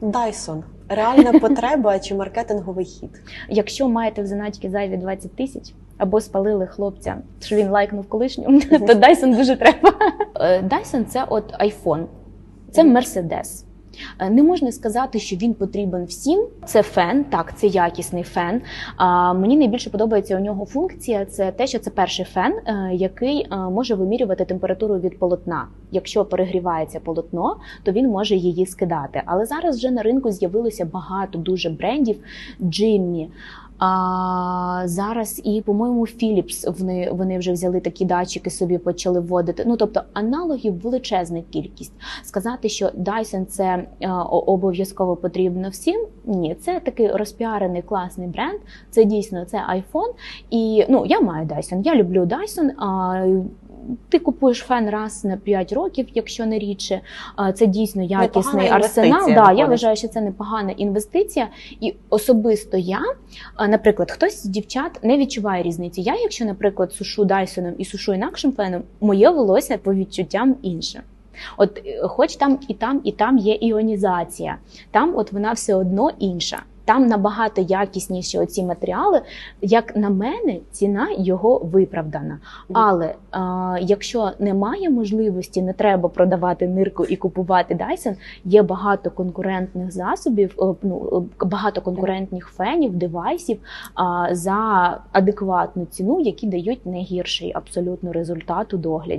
Дайсон. Реальна потреба чи маркетинговий хід? Якщо маєте в заначки зайві 20 тисяч або спалили хлопця, що він лайкнув колишню, то Dyson дуже треба. Дайсон, Dyson – це от iPhone, це Mercedes. Е, Не можна сказати, що він потрібен всім. Це фен, так, це якісний фен. А мені найбільше подобається у нього функція. Це те, що це перший фен, е, який е, може вимірювати температуру від полотна. Якщо перегрівається полотно, то він може її скидати. Але зараз вже на ринку з'явилося багато дуже брендів Jimmy. А зараз і, по-моєму, Філіпс вони, вони вже взяли такі датчики, собі почали вводити. Ну тобто аналогів величезна кількість. Сказати, що Dyson це е, обов'язково потрібно всім. Ні, це такий розпіарений класний бренд. Це дійсно це iPhone. І ну я маю Dyson. Я люблю Dyson. А, ти купуєш фен раз на 5 років, якщо не рідше. Це дійсно якісний Непогана арсенал. Да, я вважаю, що це непогана інвестиція. І особисто я, наприклад, хтось з дівчат не відчуває різниці. Я, якщо, наприклад, сушу Дайсоном і сушу інакшим феном, моє волосся по відчуттям інше. От, е, хоч там і там, і там є іонізація, там от вона все одно інша. Там набагато якісніші оці матеріали. Як на мене, ціна його виправдана. Але а, якщо немає можливості, не треба продавати нирку і купувати Dyson, є багато конкурентних засобів, е, ну е, багато конкурентних фенів, девайсів а, за адекватну ціну, які дають не гірший абсолютно результат у догляді.